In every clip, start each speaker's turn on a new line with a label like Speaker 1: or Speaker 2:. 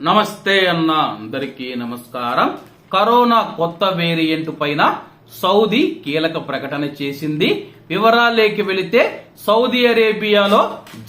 Speaker 1: నమస్తే అన్న అందరికీ నమస్కారం. కరోనా కొత్త వేరియంట్ పైన సౌదీ కీలక ప్రకటన చేసింది. వివరాలేకి వెళితే సౌదీ అరేబియాలో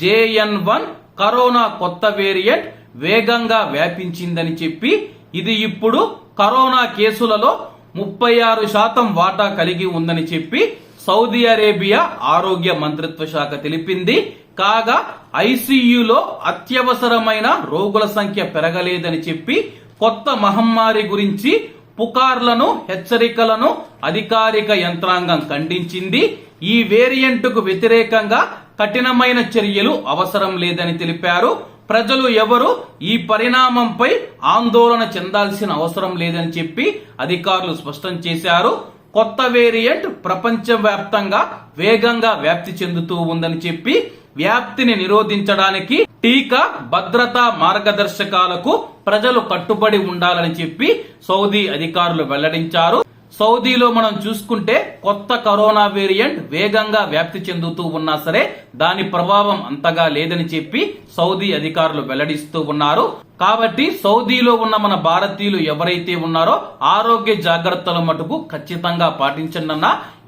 Speaker 1: జేఎన్ వన్ కరోనా కొత్త వేరియంట్ వేగంగా వ్యాపించిందని చెప్పి ఇది ఇప్పుడు కరోనా కేసులలో ముప్పై ఆరు శాతం వాటా కలిగి ఉందని చెప్పి సౌదీ అరేబియా ఆరోగ్య మంత్రిత్వ శాఖ తెలిపింది. కాగా ఐసీయూలో అత్యవసరమైన రోగుల సంఖ్య పెరగలేదని చెప్పి కొత్త మహమ్మారి గురించి పుకార్లను హెచ్చరికలను అధికారిక యంత్రాంగం ఖండించింది. ఈ వేరియంట్కు వ్యతిరేకంగా కఠినమైన చర్యలు అవసరం లేదని తెలిపారు. ప్రజలు ఎవరు ఈ పరిణామంపై ఆందోళన చెందాల్సిన అవసరం లేదని చెప్పి అధికారులు స్పష్టం చేశారు. కొత్త వేరియంట్ ప్రపంచవ్యాప్తంగా వేగంగా వ్యాప్తి చెందుతూ ఉందని చెప్పి వ్యాప్తిని నిరోధించడానికి టీకా భద్రతా మార్గదర్శకాలకు ప్రజలు కట్టుబడి ఉండాలని చెప్పి సౌదీ అధికారులు వెల్లడించారు. సౌదీలో మనం చూసుకుంటే కొత్త కరోనా వేరియంట్ వేగంగా వ్యాప్తి చెందుతూ ఉన్నా సరే దాని ప్రభావం అంతగా లేదని చెప్పి సౌదీ అధికారులు వెల్లడిస్తూ ఉన్నారు. కాబట్టి సౌదీలో ఉన్న మన భారతీయులు ఎవరైతే ఉన్నారో ఆరోగ్య జాగ్రత్తల మటుకు ఖచ్చితంగా పాటించండి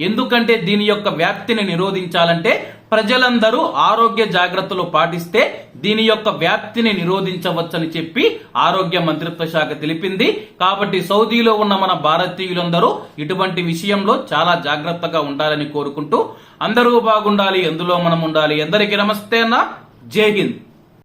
Speaker 1: ఎందుకంటే దీని యొక్క వ్యాప్తిని నిరోధించాలంటే ప్రజలందరూ ఆరోగ్య జాగ్రత్తలు పాటిస్తే దీని యొక్క వ్యాప్తిని నిరోధించవచ్చని చెప్పి ఆరోగ్య మంత్రిత్వ శాఖ తెలిపింది. కాబట్టి సౌదీలో ఉన్న మన భారతీయులందరూ ఇటువంటి విషయంలో చాలా జాగ్రత్తగా ఉండాలని కోరుకుంటూ అందరూ బాగుండాలి ఎందులో మనం ఉండాలి. అందరికీ నమస్తే అన్న. జై హింద్.